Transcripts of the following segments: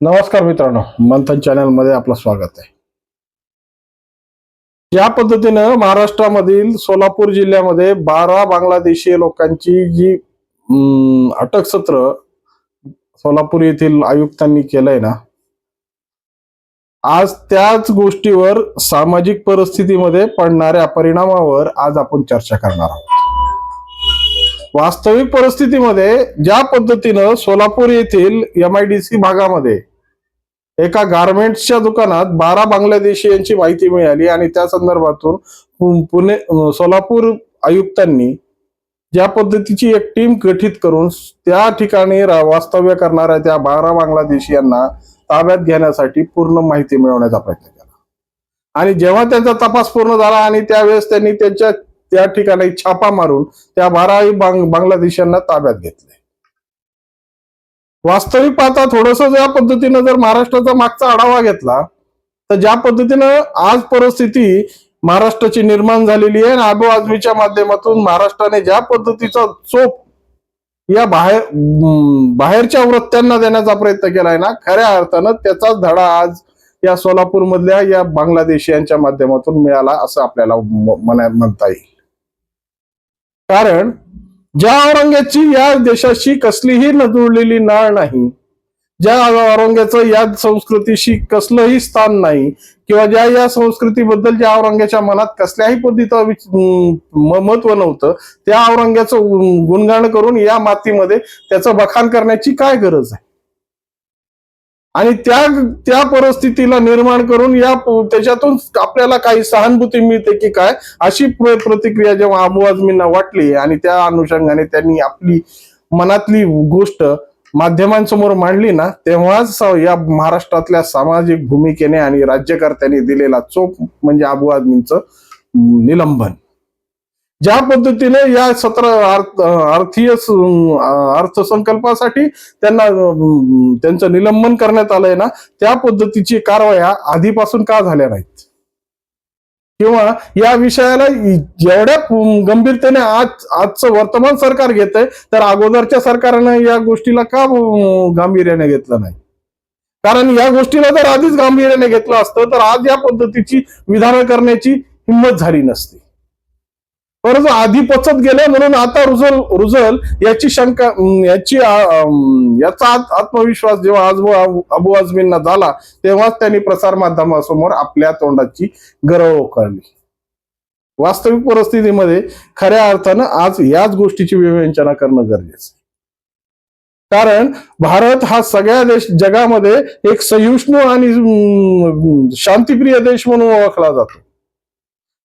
नमस्कार मित्रांनो मंथन चॅनलमध्ये आपलं स्वागत आहे. या पद्धतीनं महाराष्ट्रामधील सोलापूर जिल्ह्यामध्ये बारा बांगलादेशी लोकांची जी अं, अटक सत्र सोलापूर येथील आयुक्तांनी केलंय ना आज त्याच गोष्टीवर सामाजिक परिस्थितीमध्ये पडणाऱ्या परिणामावर आज आपण चर्चा करणार आहोत. वास्तविक परिस्थितीमध्ये ज्या पद्धतीनं सोलापूर येथील एम आय डी सी भागामध्ये एका गारमेंट्सच्या दुकानात बारा बांगलादेशी यांची माहिती मिळाली आणि त्या संदर्भातून पुणे सोलापूर आयुक्तांनी ज्या पद्धतीची एक टीम गठीत करून त्या ठिकाणी वास्तव्य करणाऱ्या त्या बारा बांगलादेशी यांना ताब्यात घेण्यासाठी पूर्ण माहिती मिळवण्याचा प्रयत्न केला. आणि जेव्हा त्यांचा तपास पूर्ण झाला आणि त्यावेळेस त्यांनी त्यांच्या त्या ठिकाणी छापा मारून त्या बाराही बांग बांगलादेशांना ताब्यात घेतले. वास्तविक पाहता थोडस ज्या पद्धतीनं जर महाराष्ट्राचा मागचा आढावा घेतला तर ज्या पद्धतीनं आज परिस्थिती महाराष्ट्राची निर्माण झालेली आहे आणि आबू माध्यमातून महाराष्ट्राने ज्या पद्धतीचा चोप या बाहेर बाहेरच्या वृत्त्यांना देण्याचा प्रयत्न केलाय ना खऱ्या अर्थानं त्याचाच धडा आज या सोलापूरमधल्या या बांगलादेशियांच्या माध्यमातून मिळाला असं आपल्याला म्हणता येईल. कारण ज्या औरंग्याची या देशाशी कसलीही न जुळलेली नाळ नाही ज्या औरंग्याचं या संस्कृतीशी कसलंही स्थान नाही किंवा ज्या या संस्कृतीबद्दल ज्या औरंग्याच्या मनात कसल्याही पद्धतीचं महत्त्व नव्हतं त्या औरंग्याचं गुणगाण करून या मातीमध्ये त्याचं बखान करण्याची काय गरज आहे? आणि त्या त्या परिस्थितीला निर्माण करून या त्याच्यातून आपल्याला काही सहानुभूती मिळते की काय अशी प्र- प्रतिक्रिया जेव्हा अबू आजमींना वाटली आणि त्या अनुषंगाने त्यांनी आपली मनातली गोष्ट माध्यमांसमोर मांडली ना तेव्हाच या महाराष्ट्रातल्या सामाजिक भूमिकेने आणि राज्यकर्त्यांनी दिलेला चोप म्हणजे अबू आजमींचं निलंबन. ज्या पद्धतीने या सत्र आर्थीय अर्थीय अर्थसंकल्पासाठी त्यांना त्यांचं निलंबन करण्यात आलंय ना त्या पद्धतीची कारवाया आधीपासून का झाल्या नाहीत? किंवा या विषयाला जेवढ्या गंभीरतेने आज आजचं वर्तमान सरकार घेत आहे तर अगोदरच्या सरकारनं या गोष्टीला का गांभीर्याने घेतलं नाही? कारण या गोष्टीला जर आधीच गांभीर्याने घेतलं असतं तर आज या पद्धतीची विधानं करण्याची हिंमत झाली नसती. परंतु आधी पचत गेलं म्हणून आता रुजल रुजल याची शंका याची याचा आत्मविश्वास जेव्हा आजबो अबू आजमींना झाला तेव्हाच त्यांनी प्रसार माध्यमासमोर आपल्या तोंडाची गरव करली वास्तविक परिस्थितीमध्ये खऱ्या अर्थानं आज याच गोष्टीची विवेचना करणं गरजेचं आहे. कारण भारत हा सगळ्या देश जगामध्ये एक सहिष्णू आणि शांतिप्रिय देश म्हणून ओळखला जातो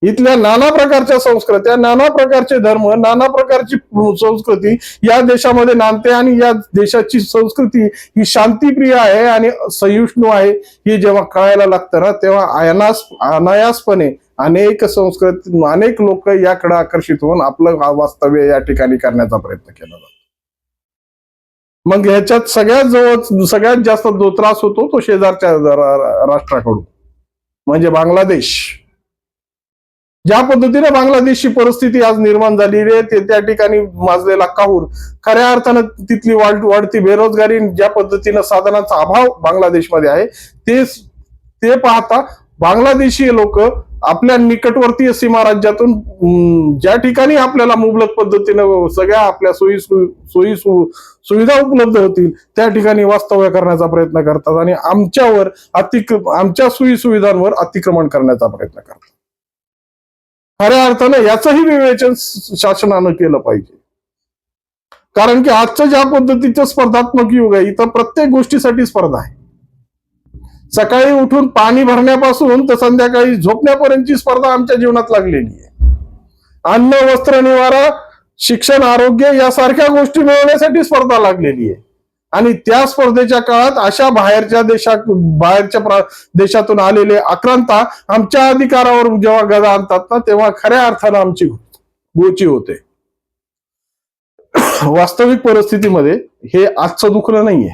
इथल्या नाना प्रकारच्या संस्कृत्या नाना प्रकारचे धर्म नाना प्रकारची संस्कृती या देशामध्ये नांदते आणि या देशाची संस्कृती ही शांतीप्रिय आहे आणि सहिष्णू आहे. हे जेव्हा कळायला लागतं ना तेव्हा अनास अनायासपणे अनेक संस्कृती अनेक लोक याकडे आकर्षित होऊन आपलं वास्तव्य या ठिकाणी करण्याचा प्रयत्न केला जातो. मग ह्याच्यात सगळ्यात जवळ सगळ्यात जास्त जो त्रास होतो तो शेजारच्या राष्ट्राकडून. म्हणजे बांगलादेश. ज्या पद्धतीने बांगलादेशची परिस्थिती आज निर्माण झालेली आहे त्या ठिकाणी माजलेला काहूर. खऱ्या अर्थानं तिथली वाढ वाढती बेरोजगारी ज्या पद्धतीनं साधनांचा अभाव बांगलादेशमध्ये आहे ते ते पाहता बांगलादेशी लोक आपल्या निकटवर्तीय सीमा राज्यातून ज्या ठिकाणी आपल्याला मुबलक पद्धतीनं सगळ्या आपल्या सोयी सोयी सुविधा उपलब्ध होतील त्या ठिकाणी वास्तव्य करण्याचा प्रयत्न करतात आणि आमच्यावर अतिक्रम आमच्या सोयी सुविधांवर अतिक्रमण करण्याचा प्रयत्न करतात. खऱ्या अर्थानं याचंही विवेचन शासनानं केलं पाहिजे. कारण की आजचं ज्या पद्धतीचं स्पर्धात्मक युग आहे इथं प्रत्येक गोष्टीसाठी स्पर्धा आहे. सकाळी उठून पाणी भरण्यापासून तर संध्याकाळी झोपण्यापर्यंतची स्पर्धा आमच्या जीवनात लागलेली आहे. अन्न वस्त्र निवारा शिक्षण आरोग्य यासारख्या गोष्टी मिळवण्यासाठी स्पर्धा लागलेली आहे. आणि त्या स्पर्धेच्या काळात अशा बाहेरच्या देशात बाहेरच्या देशातून आलेले आक्रांता आमच्या अधिकारावर जेव्हा गदा आणतात ना तेव्हा खऱ्या अर्थानं आमची गोची होते. वास्तविक परिस्थितीमध्ये हे आजचं दुखणं नाहीये.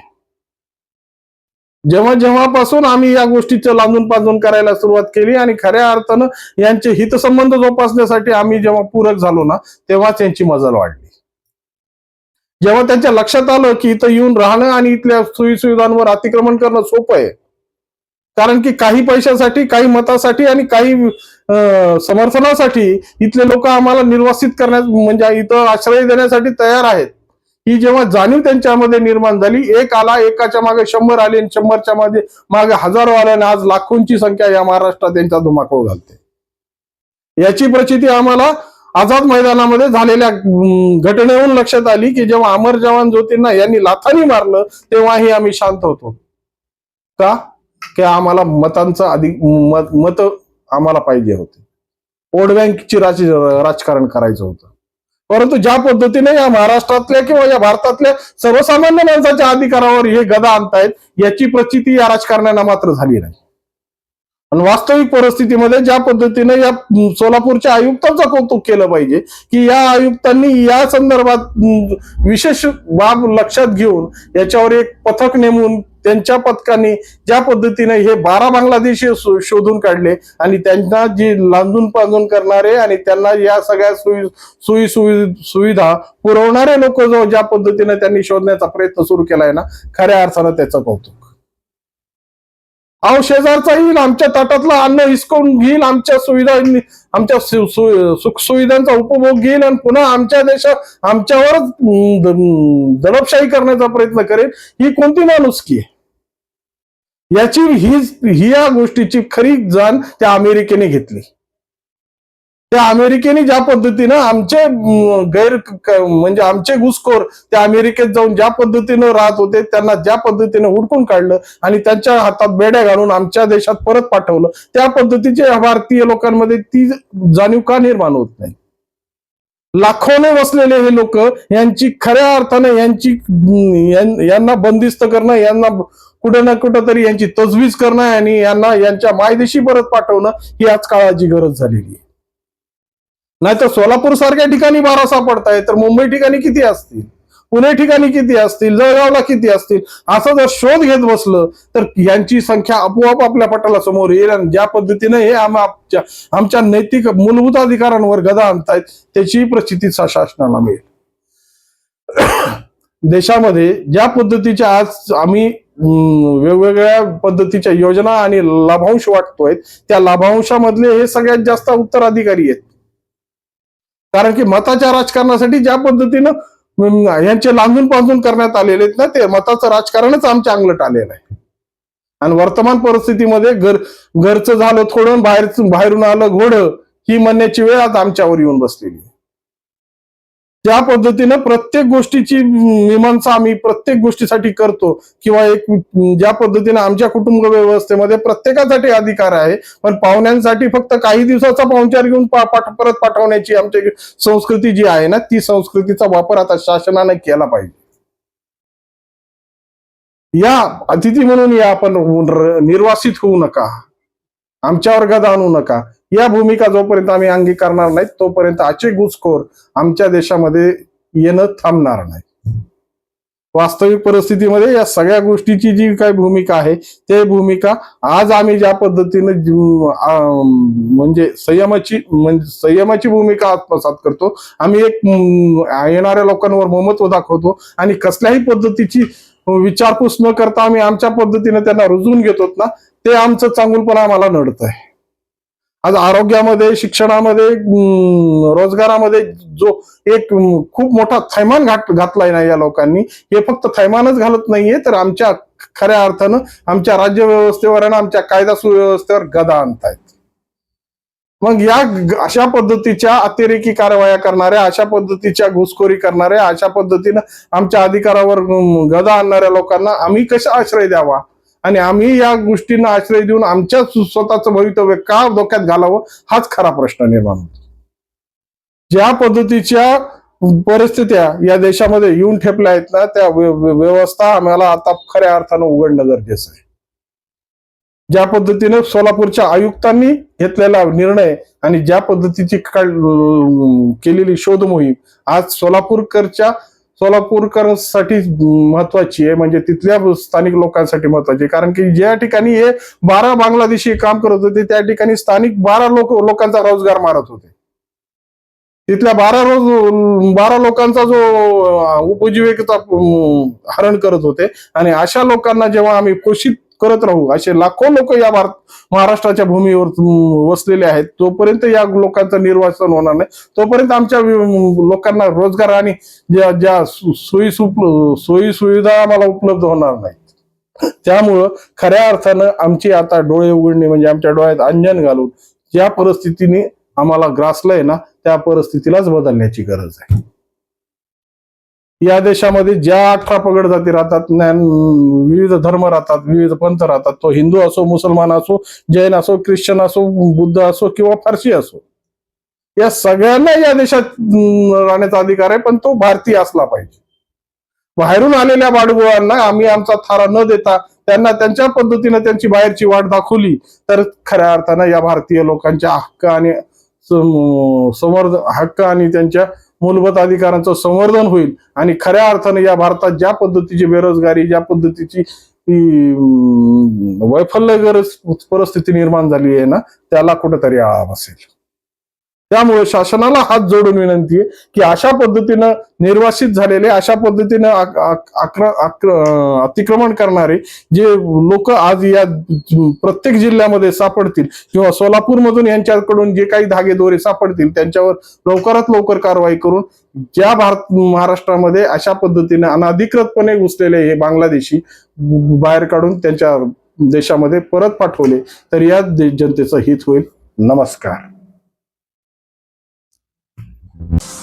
जेव्हा जेव्हापासून आम्ही या गोष्टीचं लांबून पाजून करायला सुरुवात केली आणि खऱ्या अर्थानं यांचे हितसंबंध जोपासण्यासाठी आम्ही जेव्हा पूरक झालो ना तेव्हाच यांची मजल वाढली. जेव्हा त्यांच्या लक्षात आलं की इथं येऊन राहणं आणि इथल्या सुविधांवर अतिक्रमण करणं सोपं आहे कारण की काही पैशासाठी काही मतासाठी आणि काही समर्थनासाठी इथले लोक आम्हाला निर्वासित करण्यास म्हणजे इथं आश्रय देण्यासाठी तयार आहेत. ही जेव्हा जाणीव त्यांच्यामध्ये निर्माण झाली एक आला एकाच्या मागे शंभर आले आणि शंभरच्या मागे मागे हजारो आले आणि आज लाखोंची संख्या या महाराष्ट्रात त्यांचा धुमाकूळ घालते. याची प्रचिती आम्हाला आझाद मैदानामध्ये झालेल्या घटनेहून लक्षात आली की जेव्हा अमर जवान ज्योतींना यांनी लाथानी मारलं तेव्हाही आम्ही शांत होतो. का? की आम्हाला मतांचं अधिक मत मत आम्हाला पाहिजे होते. वोट बँकची राज राजकारण करायचं होतं. परंतु ज्या पद्धतीने या महाराष्ट्रातल्या किंवा या भारतातल्या सर्वसामान्य माणसाच्या अधिकारावर हे गदा आणतायत याची प्रचिती या राजकारण्यांना मात्र झाली नाही. आणि वास्तविक परिस्थितीमध्ये ज्या पद्धतीने या सोलापूरच्या आयुक्तांचं कौतुक केलं पाहिजे की या आयुक्तांनी या संदर्भात विशेष बाब लक्षात घेऊन याच्यावर एक पथक नेमून त्यांच्या पथकाने ज्या पद्धतीने हे बारा बांगलादेशी शोधून काढले आणि त्यांना जी लांजून पांजून करणारे आणि त्यांना या सगळ्या सोयी सुई सुविधा पुरवणारे लोक जो ज्या पद्धतीने त्यांनी शोधण्याचा प्रयत्न सुरू केलाय ना खऱ्या अर्थानं त्याचं कौतुक. अहो शेजारचा येईल आमच्या ताटातलं अन्न हिसकवून घेईल आमच्या सुविधा आमच्या सुख सुविधांचा उपभोग घेईल आणि पुन्हा आमच्या देशात आमच्यावरच दडपशाही करण्याचा प्रयत्न करेल ही कोणती माणुसकी आहे याची ही ही या गोष्टीची खरी जाण त्या अमेरिकेने घेतली. त्या अमेरिकेने ज्या पद्धतीनं आमचे गैर म्हणजे आमचे घुसखोर त्या अमेरिकेत जाऊन ज्या पद्धतीनं राहत होते त्यांना ज्या पद्धतीनं हुडकून काढलं आणि त्यांच्या हातात बेड्या घालून आमच्या देशात परत पाठवलं त्या पद्धतीचे भारतीय लोकांमध्ये ती जाणीव का निर्माण होत नाही? लाखोने बसलेले हे लोक यांची खऱ्या अर्थाने यांची यांना बंदिस्त करणं यांना कुठं ना कुठं तरी यांची तजवीज करणं आणि यांना यांच्या मायदेशी परत पाठवणं ही आज काळाची गरज झालेली आहे. नाहीतर सोलापूर सारख्या ठिकाणी बारा सापडताय तर मुंबई ठिकाणी किती असतील? पुणे ठिकाणी किती असतील? जळगावला किती असतील? असं जर शोध घेत बसलं तर यांची संख्या आपोआप आपल्या पटाला समोर येईल आणि ज्या पद्धतीने हे आमच्या आमच्या नैतिक मूलभूत अधिकारांवर गदा आणतायत त्याची प्रचिती शासनाला मिळेल. देशामध्ये ज्या पद्धतीच्या आज आम्ही वेगवेगळ्या पद्धतीच्या योजना आणि लाभांश वाटतोय त्या लाभांशामधले हे सगळ्यात जास्त उत्तराधिकारी आहेत. कारण की मताच्या राजकारणासाठी ज्या पद्धतीनं यांचे लांजून पांजून करण्यात आलेले आहेत ना ते मताचं राजकारणच आमच्या अंगलट आलेलं आहे. आणि वर्तमान परिस्थितीमध्ये घर घरचं झालं थोडं बाहेर बाहेरून आलं घोडं ही म्हणण्याची वेळ आता आमच्यावर येऊन बसलेली ज्या पद्धतीनं प्रत्येक गोष्टीची मीमांसा आम्ही प्रत्येक गोष्टीसाठी करतो किंवा एक ज्या पद्धतीने आमच्या कुटुंब व्यवस्थेमध्ये प्रत्येकासाठी अधिकार आहे पण पाहुण्यांसाठी फक्त काही दिवसाचा पाहुणचार घेऊन पा- पाठ- परत पाठवण्याची आमची संस्कृती जी आहे ना ती संस्कृतीचा वापर आता शासनाने केला पाहिजे. या अतिथी म्हणून या आपण निर्वासित होऊ नका. आमच्यावर गदा आणू नका. या भूमिका जोपर्यंत आम्ही अंगीकारणार नाहीत तोपर्यंत आचे घुसखोर आमच्या देशामध्ये येणं थांबणार नाही. वास्तविक परिस्थितीमध्ये या सगळ्या गोष्टीची जी काही भूमिका आहे ते भूमिका आज आम्ही ज्या पद्धतीने म्हणजे संयमाची म्हणजे संयमाची भूमिका आत्मसात करतो आम्ही एक येणाऱ्या लोकांवर ममत्व दाखवतो आणि कसल्याही पद्धतीची विचारपूस न करता आम्ही आमच्या पद्धतीने त्यांना रुजवून घेतो ना ते आमचं चांगुलपणा आम्हाला नडत आहे आज आरोग्यामध्ये शिक्षणामध्ये रोजगारामध्ये जो एक खूप मोठा थैमान घात घातलाय ना या लोकांनी हे फक्त थैमानच घालत नाहीये तर आमच्या खऱ्या अर्थानं आमच्या राज्य व्यवस्थेवर आणि आमच्या कायदा सुव्यवस्थेवर गदा आणतायत. मग या अशा पद्धतीच्या अतिरेकी कारवाया करणाऱ्या अशा पद्धतीच्या घुसखोरी करणाऱ्या अशा पद्धतीनं आमच्या अधिकारावर गदा आणणाऱ्या लोकांना आम्ही कसा आश्रय द्यावा? आणि आम्ही या गोष्टींना आश्रय देऊन आमच्या स्वतःचं भवितव्य का धोक्यात घालावं हाच खरा प्रश्न निर्माण होतो. ज्या पद्धतीच्या परिस्थित्या या देशामध्ये येऊन ठेपल्या आहेत ना त्या व्यवस्था आम्हाला आता खऱ्या अर्थानं उघडणं गरजेचं आहे. ज्या पद्धतीने सोलापूरच्या आयुक्तांनी घेतलेला निर्णय आणि ज्या पद्धतीची केलेली शोध मोहीम आज सोलापूरकरच्या सोलापूरकरांसाठी महत्वाची आहे म्हणजे तिथल्या स्थानिक लोकांसाठी महत्वाची आहे. कारण की ज्या ठिकाणी हे बारा बांगलादेशी काम करत होते त्या ठिकाणी स्थानिक बारा लोक लोकांचा रोजगार मारत होते. तिथल्या बारा रोज बारा लोकांचा जो उपजीविकेचा हरण करत होते. आणि अशा लोकांना जेव्हा आम्ही पोषित करत राहू. असे लाखो लोक या भारत महाराष्ट्राच्या भूमीवर वसलेले आहेत. तोपर्यंत या लोकांचं निर्वासन होणार नाही. तोपर्यंत आमच्या लोकांना रोजगार आणि ज्या ज्या सोयी सोयी सुविधा आम्हाला उपलब्ध होणार नाही त्यामुळं खऱ्या अर्थानं आमची आता डोळे उघडणे म्हणजे आमच्या डोळ्यात अंजन घालून ज्या परिस्थितीने आम्हाला ग्रासलंय ना त्या परिस्थितीलाच बदलण्याची गरज आहे. या देशामध्ये ज्या अठरा पगड जाती राहतात ज्ञान विविध धर्म राहतात विविध पंथ राहतात तो हिंदू असो मुसलमान असो जैन असो ख्रिश्चन असो बुद्ध असो किंवा फारसी असो या सगळ्यांना या देशात राहण्याचा अधिकार आहे पण तो भारतीय असला पाहिजे. बाहेरून आलेल्या बाडगुळांना आम्ही आमचा थारा न देता त्यांना त्यांच्या पद्धतीने त्यांची बाहेरची वाट दाखवली तर खऱ्या अर्थानं या भारतीय लोकांच्या हक्क आणि समर्थ हक्क आणि त्यांच्या मूलभूत अधिकारांचं संवर्धन होईल. आणि खऱ्या अर्थाने या भारतात ज्या पद्धतीची बेरोजगारी ज्या पद्धतीची वैफल्यगर परिस्थिती निर्माण झाली आहे ना त्याला कुठेतरी आळा बसेल. त्यामुळे शासनाला हात जोडून विनंती आहे की अशा पद्धतीनं निर्वासित झालेले अशा पद्धतीनं अतिक्रमण करणारे जे लोक आज या प्रत्येक जिल्ह्यामध्ये सापडतील किंवा सोलापूरमधून यांच्याकडून जे काही धागेदोरे सापडतील त्यांच्यावर लवकरात लवकर कारवाई करून ज्या भारत महाराष्ट्रामध्ये अशा पद्धतीने अनाधिकृतपणे घुसलेले हे बांगलादेशी बाहेर काढून त्यांच्या देशामध्ये परत पाठवले तर या जनतेचं हित होईल. नमस्कार. you.